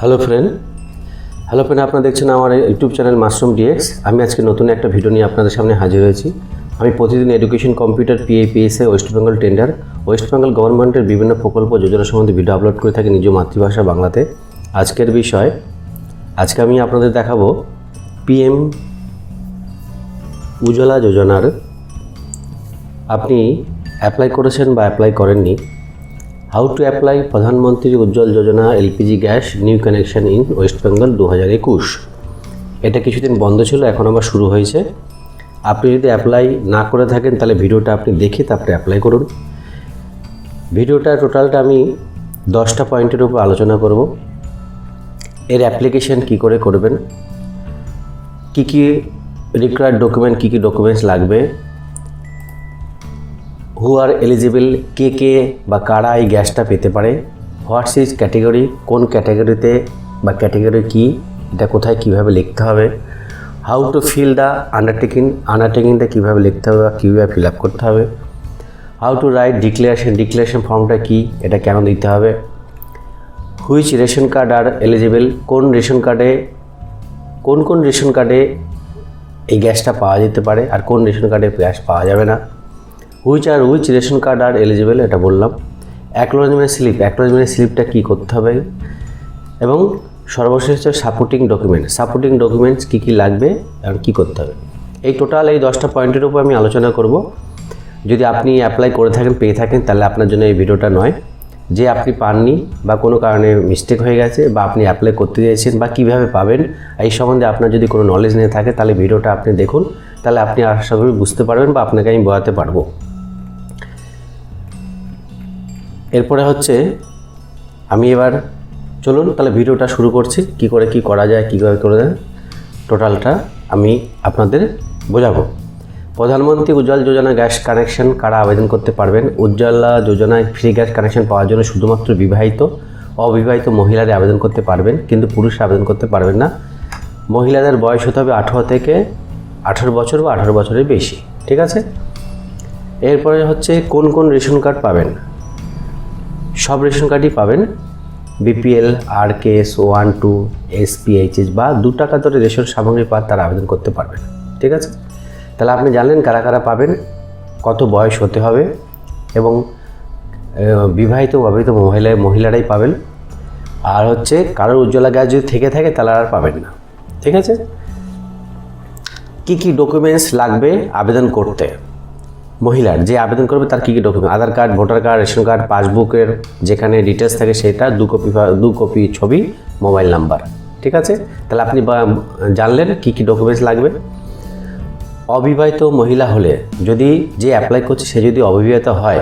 Hello friend hello friend আপনারা দেখছেন আমার ইউটিউব চ্যানেল মাশরুম ডিএক্স আমি আজকে নতুন একটা ভিডিও নিয়ে আপনাদের সামনে হাজির হয়েছি। আমি প্রতিদিন education computer পিএপিএসএ West Bengal tender West Bengal গভর্নমেন্টের বিভিন্ন প্রকল্প, যোজনা সম্বন্ধে ভিডিও আপলোড করে থাকি নিজ মাতৃভাষা বাংলাতে। আজকের বিষয়, আজকে আমি আপনাদের দেখাবো পিএম উজ্জ্বলা যোজনার। আপনি অ্যাপ্লাই করেছেন বা অ্যাপ্লাই করেননি how to apply Pradhanmantri Ujjwal Yojana LPG gas new connection in West Bengal দু হাজার একুশ এটা কিছুদিন বন্ধ ছিল, এখন আবার শুরু হয়েছে। আপনি যদি অ্যাপ্লাই না করে থাকেন, তাহলে ভিডিওটা আপনি দেখে তারপরে অ্যাপ্লাই করুন। ভিডিওটা টোটালটা আমি দশটা পয়েন্টের উপর আলোচনা করব। এর অ্যাপ্লিকেশন কি করে করবেন? কি কি রিকোয়ার্ড ডকুমেন্ট কী কী ডকুমেন্টস লাগবে? হু আর এলিজিবল কে কে বা কারা এই গ্যাসটা পেতে পারে হোয়াটস ইজ ক্যাটেগরি কোন ক্যাটাগরিতে বা ক্যাটেগরি কি, এটা কোথায় কীভাবে লিখতে হবে how to fill the undertaking আন্ডারটেকিংটা কীভাবে লিখতে হবে বা কীভাবে ফিল আপ করতে হবে how to write declaration declaration ফর্মটা কী, এটা কেন দিতে হবে which ration card are eligible কোন রেশন কার্ডে কোন কোন রেশন কার্ডে এই গ্যাসটা পাওয়া যেতে পারে, আর কোন রেশন কার্ডে গ্যাস পাওয়া যাবে না। Which are which ration card are eligible এটা বললাম। অ্যাকনোলজমেন্ট স্লিপ অ্যাকনোলজমেন্ট স্লিপটা কী করতে হবে? এবং সর্বশেষ হচ্ছে সাপোর্টিং ডকুমেন্ট সাপোর্টিং ডকুমেন্টস কী কী লাগবে আর কী করতে হবে? এই টোটাল এই দশটা পয়েন্টের উপর আমি আলোচনা করব। যদি আপনি অ্যাপ্লাই করে থাকেন, পেয়ে থাকেন, তাহলে আপনার জন্য এই ভিডিওটা নয়। যে আপনি পাননি বা কোনো কারণে মিস্টেক হয়ে গেছে বা আপনি অ্যাপ্লাই করতে চাইছেন বা কীভাবে পাবেন, এই সম্বন্ধে আপনার যদি কোনো নলেজ নিয়ে থাকে, তাহলে ভিডিওটা আপনি দেখুন। তাহলে আপনি আশা করি বুঝতে পারবেন বা আপনাকে আমি বোঝাতে পারব। এরপরে হচ্ছে আমি এবার চলুন তাহলে ভিডিওটা শুরু করছি, কি করে কি করা যায়, কীভাবে করে দেয় টোটালটা আমি আপনাদের বোঝাবো। প্রধানমন্ত্রী উজ্জ্বল যোজনা গ্যাস কানেকশন কারা আবেদন করতে পারবেন? উজ্জ্বলা যোজনায় ফ্রি গ্যাস কানেকশন পাওয়ার জন্য শুধুমাত্র বিবাহিত, অবিবাহিত মহিলারা আবেদন করতে পারবেন, কিন্তু পুরুষ আবেদন করতে পারবেন না। মহিলাদের বয়স হতে হবে আঠারো থেকে আঠারো বছর বা আঠারো বছরের বেশি, ঠিক আছে? এরপরে হচ্ছে কোন কোন রেশন কার্ড পাবেন? সব রেশন কার্ডই পাবেন। বিপিএল আর কেএস ওয়ান টু এসপিএইচএস বা দু টাকা ধরে রেশন সামগ্রী পার তারা আবেদন করতে পারবেন। ঠিক আছে? তাহলে আপনি জানলেন কারা কারা পাবেন, কত বয়স হতে হবে এবং বিবাহিত অবিবাহিত মহিলা, মহিলারাই পাবেন। আর হচ্ছে কারোর উজ্জ্বলা গ্যাস যদি থেকে থাকে তাহলে আর পাবেন না। ঠিক আছে? কি কি ডকুমেন্টস লাগবে আবেদন করতে? মহিলার যে আবেদন করবে তার কী কী document Aadhaar card voter card ration card পাসবুকের যেখানে ডিটেলস থাকে সেটা দু কপি দু কপি ছবি মোবাইল নাম্বার ঠিক আছে? তাহলে আপনি জানলেন কী কী ডকুমেন্টস লাগবে? অবিবাহিত মহিলা হলে যদি যে অ্যাপ্লাই করছে সে যদি অবিবাহিত হয়,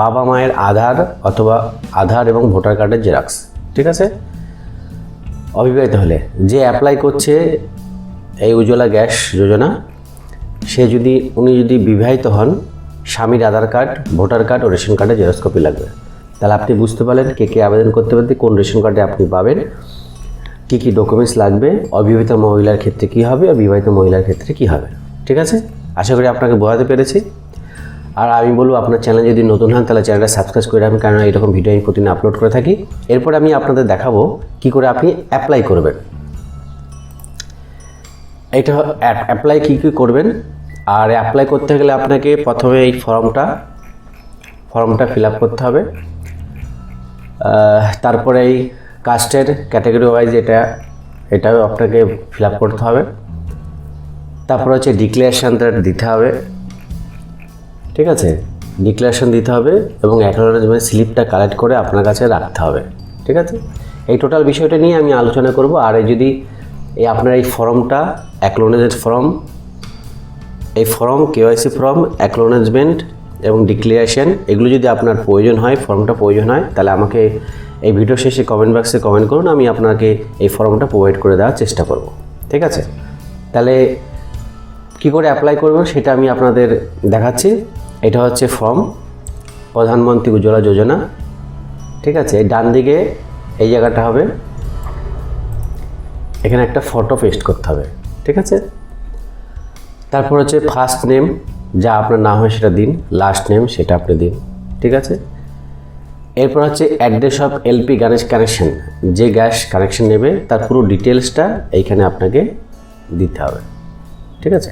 বাবা মায়ের আধার অথবা আধার এবং ভোটার কার্ডের জেরক্স ঠিক আছে? অবিবাহিত হলে যে অ্যাপ্লাই করছে এই উজ্জ্বলা গ্যাস যোজনা সে যদি, উনি যদি বিবাহিত হন, স্বামীর আধার কার্ড, ভোটার কার্ড ও রেশন কার্ডের জেরক্স কপি লাগবে। তাহলে আপনি বুঝতে পারলেন কে কে আবেদন করতে পারতে কোন রেশন কার্ডে আপনি পাবেন, কী কী ডকুমেন্টস লাগবে, অবিবাহিত মহিলার ক্ষেত্রে কী হবে আর বিবাহিত মহিলার ক্ষেত্রে কী হবে। ঠিক আছে? আশা করি আপনাকে বোঝাতে পেরেছি। আর আমি বলব, আপনার চ্যানেল যদি নতুন হন, তাহলে চ্যানেলটা সাবস্ক্রাইব করে রাখবেন কারণ এরকম ভিডিও আমি প্রতিদিন আপলোড করে থাকি। এরপর আমি আপনাদের দেখাবো, কি করে আপনি অ্যাপ্লাই করবেন। এটা অ্যাপ্লাই কী কী করবেন? আর অ্যাপ্লাই করতে গেলে আপনাকে প্রথমে এই ফর্মটা ফর্মটা ফিল আপ করতে হবে। তারপরে এই কাস্টের ক্যাটাগরি ওয়াইজ এটা, এটাও আপনাকে ফিল আপ করতে হবে। তারপর হচ্ছে ডিক্লারেশানটা দিতে হবে। ঠিক আছে? ডিক্লারেশন দিতে হবে এবং অ্যাকনোলেজমেন্ট স্লিপটা কালেক্ট করে আপনার কাছে রাখতে হবে। ঠিক আছে? এই টোটাল বিষয়টা নিয়ে আমি আলোচনা করব। আর যদি এই আপনার এই ফর্মটা অ্যাকনোলেজেড ফর্ম, এই ফর্ম কেওয়াইসি ফর্ম অ্যাকনোলেজমেন্ট এবং ডিক্লারেশন এগুলো যদি আপনার প্রয়োজন হয়, ফর্মটা প্রয়োজন হয়, তাহলে আমাকে এই ভিডিও শেষে কমেন্ট বক্সে কমেন্ট করুন, আমি আপনাকে এই ফর্মটা প্রোভাইড করে দেওয়ার চেষ্টা করব। ঠিক আছে? তাহলে কী করে অ্যাপ্লাই করবেন সেটা আমি আপনাদের দেখাচ্ছি। এটা হচ্ছে ফর্ম, প্রধানমন্ত্রী উজ্জ্বলা যোজনা। ঠিক আছে? ডান দিকে এই জায়গাটা হবে। এখানে একটা ফটো পেস্ট করতে হবে, ঠিক আছে? তারপর হচ্ছে ফার্স্ট নেম যা আপনার নাম হয় সেটা দিন লাস্ট নেম সেটা আপনি দিন, ঠিক আছে? এরপর হচ্ছে address of LP gas connection যে গ্যাস কানেকশন নেবে, তার পুরো ডিটেলসটা এইখানে আপনাকে দিতে হবে, ঠিক আছে?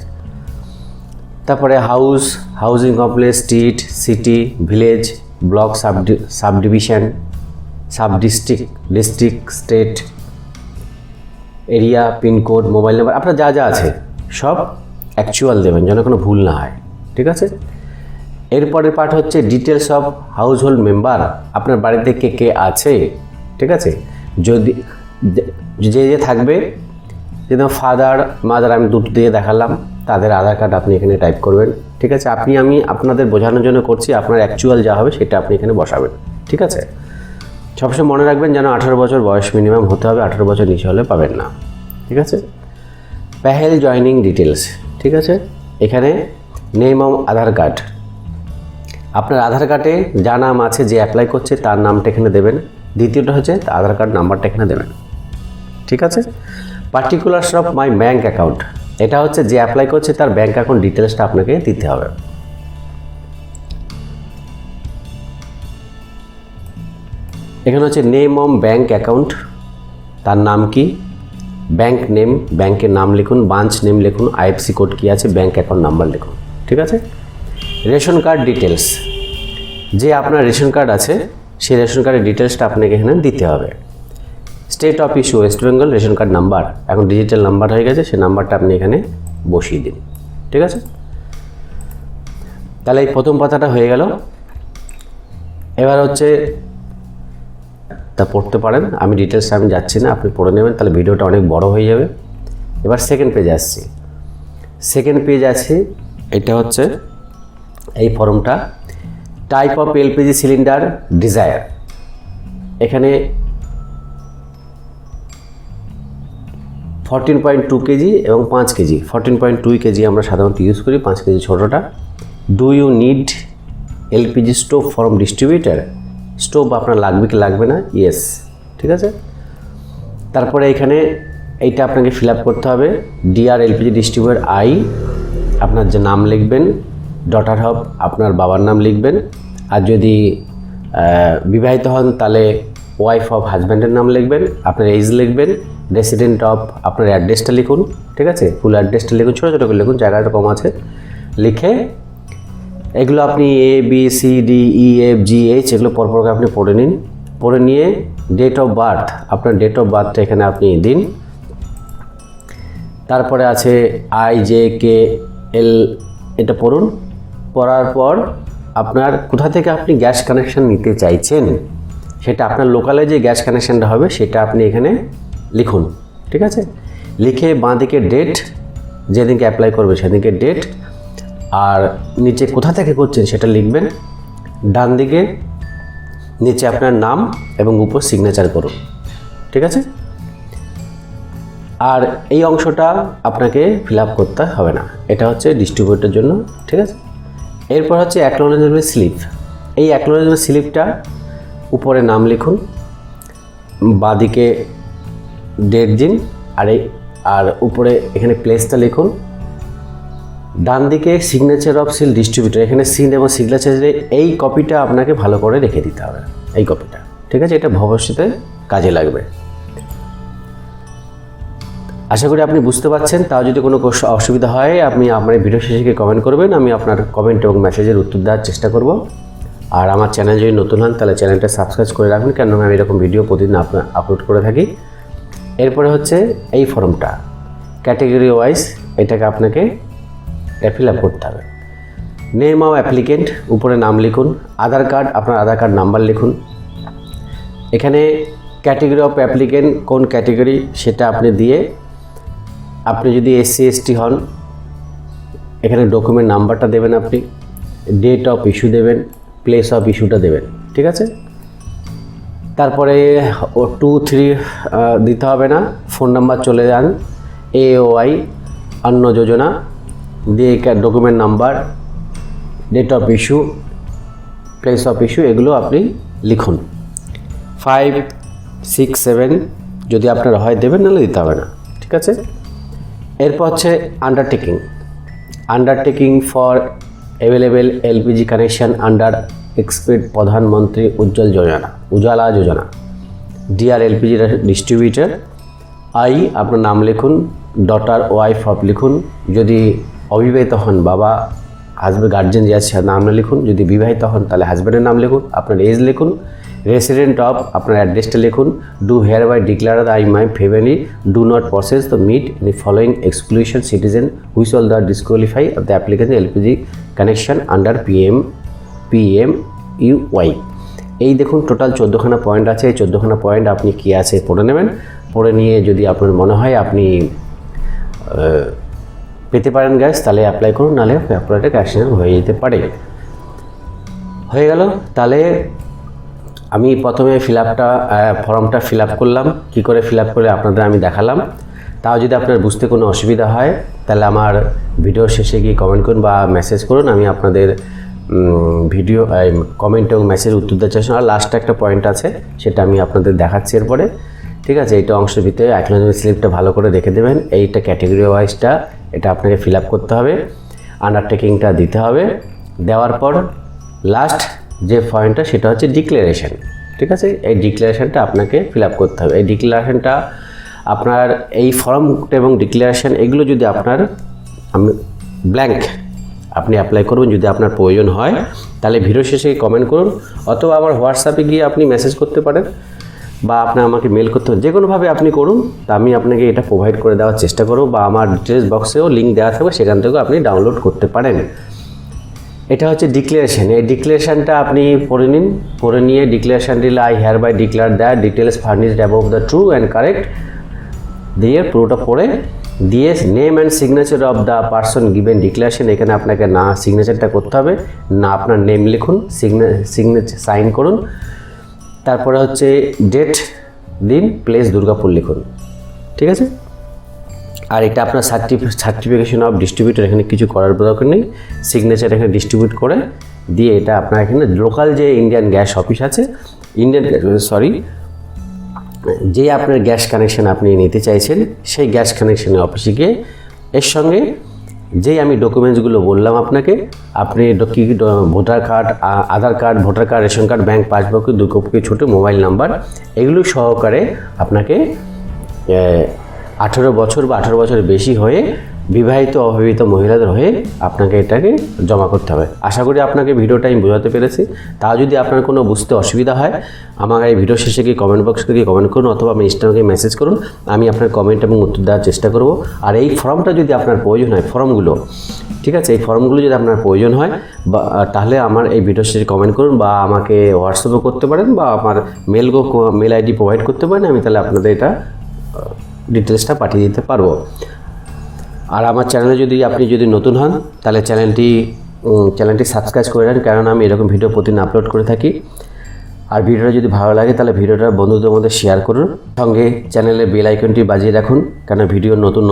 তারপরে house housing complex street city village block sub sub division sub district district state area pincode mobile number আপনার যা যা আছে সব অ্যাকচুয়াল দেবেন যেন কোনো ভুল না হয় ঠিক আছে? এরপরের পার্ট হচ্ছে details of household member আপনার বাড়িতে কে কে আছে ঠিক আছে? যদি যে যে থাকবে যেমন ফাদার মাদার আমি দুটো দিয়ে দেখালাম তাদের আধার কার্ড আপনি এখানে টাইপ করবেন ঠিক আছে? আপনি আমি আপনাদের বোঝানোর জন্য করছি আপনার অ্যাকচুয়াল যা হবে সেটা আপনি এখানে বসাবেন ঠিক আছে? সবসময় মনে রাখবেন যেন আঠারো বছর বয়স মিনিমাম হতে হবে, আঠারো বছর নিচে হলে পাবেন না। ঠিক আছে? প্যাহেল জয়নিং ডিটেলস ঠিক আছে? এখানে নেম অফ আধার কার্ড। আপনার আধার কার্ডে যা নাম আছে, যে অ্যাপ্লাই করছে, তার নামটা এখানে দেবেন। দ্বিতীয়টা হচ্ছে আধার কার্ড নাম্বারটা এখানে দেবেন। ঠিক আছে? Particulars of my bank account এটা হচ্ছে যে অ্যাপ্লাই করছে, তার ব্যাঙ্ক অ্যাকাউন্ট ডিটেলসটা আপনাকে দিতে হবে। এখানে হচ্ছে নেম অম ব্যাঙ্ক অ্যাকাউন্ট তার নাম কি? ব্যাঙ্ক নেম ব্যাংকের নাম লিখুন ব্রাঞ্চ নেম লিখুন আইএফসি কোড কী আছে ব্যাঙ্ক অ্যাকাউন্ট নাম্বার লিখুন, ঠিক আছে? রেশন কার্ড ডিটেলস যে আপনার রেশন কার্ড আছে, সেই রেশন কার্ডের ডিটেলসটা আপনাকে এখানে দিতে হবে। State of issue West Bengal ration card number এখন ডিজিটাল নাম্বার হয়ে গেছে, সেই নাম্বারটা আপনি এখানে বসিয়ে দিন, ঠিক আছে? তাহলে এই প্রথম পাতাটা হয়ে গেল। এবার হচ্ছে তা পড়তে পারেন। আমি ডিটেলস আমি যাচ্ছি না, আপনি পড়ে নেবেন, তাহলে ভিডিওটা অনেক বড় হয়ে যাবে। এবার সেকেন্ড পেজ আসছি। সেকেন্ড পেজ আছে, এটা হচ্ছে এই ফর্মটা type of LPG cylinder desire এখানে ফরটিন পয়েন্ট টু কেজি এবং পাঁচ kg fourteen point two kg আমরা সাধারণত ইউজ করি, পাঁচ কেজি ছোটোটা। Do you need LPG stove from distributor stove আপনার লাগবে কি লাগবে না? ইয়েস ঠিক আছে? তারপরে এখানে এইটা আপনাকে ফিল আপ করতে হবে। ডিআর এলপিজি ডিস্ট্রিবিউটার আই আপনার যে নাম লিখবেন ডটার হব আপনার বাবার নাম লিখবেন। আর যদি বিবাহিত হন, তাহলে ওয়াইফ অফ হাজব্যান্ডের নাম লিখবেন। আপনার এজ লিখবেন। রেসিডেন্ট অফ আপনার অ্যাড্রেসটা লিখুন। ঠিক আছে? ফুল অ্যাড্রেসটা লিখুন। ছোটো ছোটো করে লিখুন। জায়গাটা কম আছে। লিখে এগুলো আপনি A B C D E F G H এগুলো পরপর আপনি পড়ে নিন। পড়ে নিয়ে ডেট অফ বার্থ আপনার ডেট অফ বার্থটা এখানে আপনি দিন। তারপরে আছে আই জে কে এল এটা পড়ুন। পড়ার পর আপনার কোথা থেকে আপনি গ্যাস কানেকশান নিতে চাইছেন, সেটা আপনার লোকালে যে গ্যাস কানেকশনটা হবে, সেটা আপনি এখানে লিখুন, ঠিক আছে? লিখে বাঁ দিকে ডেট যেদিনকে অ্যাপ্লাই করবে সেদিনকে ডেট আর নিচে কোথা থেকে করছেন সেটা লিখবেন। ডান দিকে নিচে আপনার নাম এবং উপর সিগনেচার করুন। ঠিক আছে? আর এই অংশটা আপনাকে ফিল আপ করতে হবে না। এটা হচ্ছে ডিস্ট্রিবিউটের জন্য, ঠিক আছে? এরপর হচ্ছে অ্যাকনোলেজমেন্ট স্লিপ এই অ্যাকনোলেজমেন্ট স্লিপটা উপরে নাম লিখুন, বাদিকে ডেট দিন, আর এই আর উপরে এখানে প্লেসটা লিখুন। ডান দিকে সিগনেচার অফ সিল ডিস্ট্রিবিউটর এখানে সিল এবং সিগনেচারে এই কপিটা আপনাকে ভালো করে রেখে দিতে হবে, এই কপিটা ঠিক আছে? এটা ভবিষ্যতে কাজে লাগবে। আশা করি আপনি বুঝতে পারছেন। তাও যদি কোনো অসুবিধা হয়, আপনি আমার ভিডিও শেষে কমেন্ট করবেন। আমি আপনার কমেন্ট এবং মেসেজের উত্তর দেওয়ার চেষ্টা করব। আর আমার চ্যানেল যদি নতুন হন, তাহলে চ্যানেলটা সাবস্ক্রাইব করে রাখবেন কেন আমি এরকম ভিডিও প্রতিদিন আপলোড করে থাকি। এরপরে হচ্ছে এই ফর্মটা ক্যাটেগরি ওয়াইজ এটাকে আপনাকে ফিল আপ করতে হবে। নেম অফ অ্যাপ্লিকেন্ট উপরে নাম লিখুন। আধার কার্ড আপনার আধার কার্ড নাম্বার লিখুন। এখানে ক্যাটেগরি অফ অ্যাপ্লিকেন্ট কোন ক্যাটেগরি সেটা আপনি দিয়ে আপনি যদি এসসি এসটি হন, এখানে ডকুমেন্ট নাম্বারটা দেবেন আপনি ডেট অফ ইস্যু দেবেন প্লেস অফ ইস্যুটা দেবেন, ঠিক আছে? তারপরে ও টু থ্রি দিতে হবে না ফোন নাম্বার চলে যান এ ওয়াই অন্ন যোজনা দিয়ে document number date of issue place of issue এগুলো আপনি লিখুন। ফাইভ সিক্স সেভেন যদি আপনার হয় দেবেন, নাহলে দিতে হবে না। ঠিক আছে? এরপর হচ্ছে undertaking undertaking for available LPG connection under expanded Pradhanmantri Ujjwal Yojana Ujjwala Yojana dear LPG distributor I আপনার নাম লিখুন। ডটার ওয়াইফ অফ লিখুন। যদি অবিবাহিত হন বাবা হাজব্যান্ড গার্জেন যে আছে নাম লিখুন। যদি বিবাহিত হন, তাহলে হাজব্যান্ডের নাম লিখুন, আপনার এজ লিখুন। রেসিডেন্ট অফ আপনার অ্যাড্রেসটা লিখুন। Do hereby declare I my family do not process the meet the following exclusion citizen which all the disqualify of the application LPG connection under PM PM UY এই দেখুন total চোদ্দোখানা point আছে। এই চোদ্দোখানা point আপনি কী আছে, পড়ে নেবেন। পড়ে নিয়ে যদি আপনার মনে হয় আপনি পেতে পারেন গ্যাস তাহলে অ্যাপ্লাই করুন, নাহলে অ্যাপ্লাইটা ক্যাশন হয়ে যেতে পারে। হয়ে গেল, তাহলে আমি প্রথমে ফিল আপটা ফর্মটা ফিল আপ করলাম। কী করে ফিল আপ করে আপনাদের আমি দেখালাম। তাও যদি আপনার বুঝতে কোনো অসুবিধা হয়, তাহলে আমার ভিডিও শেষে গিয়ে কমেন্ট করুন বা মেসেজ করুন। আমি আপনাদের ভিডিও কমেন্ট এবং মেসেজ উত্তর দেওয়ার চেষ্টা আর লাস্টে একটা পয়েন্ট আছে, সেটা আমি আপনাদের দেখাচ্ছি এরপরে। ঠিক আছে, এইটা অংশের ভিতরে অ্যাকনোলজমেন্ট স্লিপটা ভালো করে রেখে দেবেন। এইটা ক্যাটেগরি ওয়াইজটা এটা আপনাকে ফিল আপ করতে হবে। আন্ডারটেকিংটা দিতে হবে। দেওয়ার পর লাস্ট যে পয়েন্টটা সেটা হচ্ছে ডিক্লারেশন ঠিক আছে? এই ডিক্লারেশনটা আপনাকে ফিল আপ করতে হবে। এই ডিক্লারেশনটা আপনার এই ফর্মটা এবং ডিক্লারেশন এগুলো যদি আপনার আমি ব্ল্যাঙ্ক আপনি অ্যাপ্লাই করবেন, যদি আপনার প্রয়োজন হয়, তাহলে ভিডিও শেষে কমেন্ট করুন, অথবা আমার হোয়াটসঅ্যাপে গিয়ে আপনি মেসেজ করতে পারেন। বা আপনি আমাকে মেল করতে পারেন। যে কোনোভাবে আপনি করুন, তা আমি আপনাকে এটা প্রোভাইড করে দেওয়ার চেষ্টা করব বা আমার ডিটেলস বক্সেও লিঙ্ক দেওয়া থাকবে, সেখান থেকেও আপনি ডাউনলোড করতে পারেন। এটা হচ্ছে ডিক্লারেশন এই ডিক্লারেশনটা আপনি পড়ে নিন। পড়ে নিয়ে ডিক্লারেশন দিলে I hereby declare that details furnished above the true and correct দিয়ে পুরোটা পড়ে, দিয়ে name and signature of the person given declaration এখানে আপনাকে না সিগনেচারটা করতে হবে, না আপনার নেম লিখুন সিগনে সিগনেচার সাইন করুন। তারপরে হচ্ছে ডেট দিন প্লেস দুর্গাপুর লিখুন। ঠিক আছে? আর এটা আপনার সার্টিফিকেশন অফ ডিস্ট্রিবিউটর এখানে কিছু করার দরকার নেই। সিগনেচার এখানে ডিস্ট্রিবিউট করে দিয়ে এটা আপনার এখানে লোকাল যে ইন্ডিয়ান গ্যাস অফিস আছে ইন্ডিয়ান সরি যে আপনার গ্যাস কানেকশন আপনি নিতে চাইছেন, সেই গ্যাস কানেকশনের অফিসে গিয়ে এর সঙ্গে যেই আমি ডকুমেন্টসগুলো বললাম আপনাকে, আপনি কী voter card Aadhaar card, voter card, ration card bank passbook দু কপি ছোটো মোবাইল নাম্বার, এগুলো সহকারে আপনাকে আঠেরো বছর বা আঠেরো বছর বেশি হয়ে বিবাহিত অবিবাহিত মহিলাদের হয়ে আপনাকে এটাকে জমা করতে হবে। আশা করি আপনাকে ভিডিওটা আমি বোঝাতে পেরেছি। তা যদি আপনার কোনো বুঝতে অসুবিধা হয় আমাকে এই ভিডিও শেষে গিয়ে কমেন্ট বক্সে গিয়ে কমেন্ট করুন অথবা আমি ইনস্টাগ্রামে মেসেজ করুন। আমি আপনার কমেন্ট এবং উত্তর দেওয়ার চেষ্টা করব। আর এই ফর্মটা যদি আপনার প্রয়োজন হয় ফর্মগুলো ঠিক আছে? এই ফর্মগুলো যদি আপনার প্রয়োজন হয়, বা তাহলে আমার এই ভিডিও শেষে কমেন্ট করুন বা আমাকে হোয়াটসঅ্যাপে করতে পারেন বা আমার mail go mail ID provide করতে পারেন। আমি তাহলে আপনাদের এটা ডিটেলসটা পাঠিয়ে দিতে পারব। আর আমার চ্যানেলে যদি আপনি যদি নতুন হন, তাহলে চ্যানেলটি চ্যানেলটি সাবস্ক্রাইব করে নেন কারণ আমি এরকম ভিডিও প্রতিদিন আপলোড করে থাকি। আর ভিডিওটা যদি ভালো লাগে, তাহলে ভিডিওটা বন্ধুদের মধ্যে শেয়ার করুন। সঙ্গে চ্যানেলের বেল আইকনটি বাজিয়ে রাখুন। কেন ভিডিও নতুন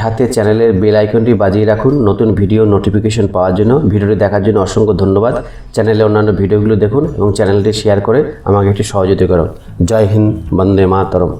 সাথে চ্যানেলের বেল আইকনটি বাজিয়ে রাখুন। নতুন ভিডিও নোটিফিকেশন পাওয়ার জন্য। ভিডিওটি দেখার জন্য অসংখ্য ধন্যবাদ। চ্যানেলে অন্যান্য ভিডিওগুলো দেখুন এবং চ্যানেলটি শেয়ার করে আমাকে একটু সহযোগিতা করুন। জয় হিন্দ, বন্দে মাতরম।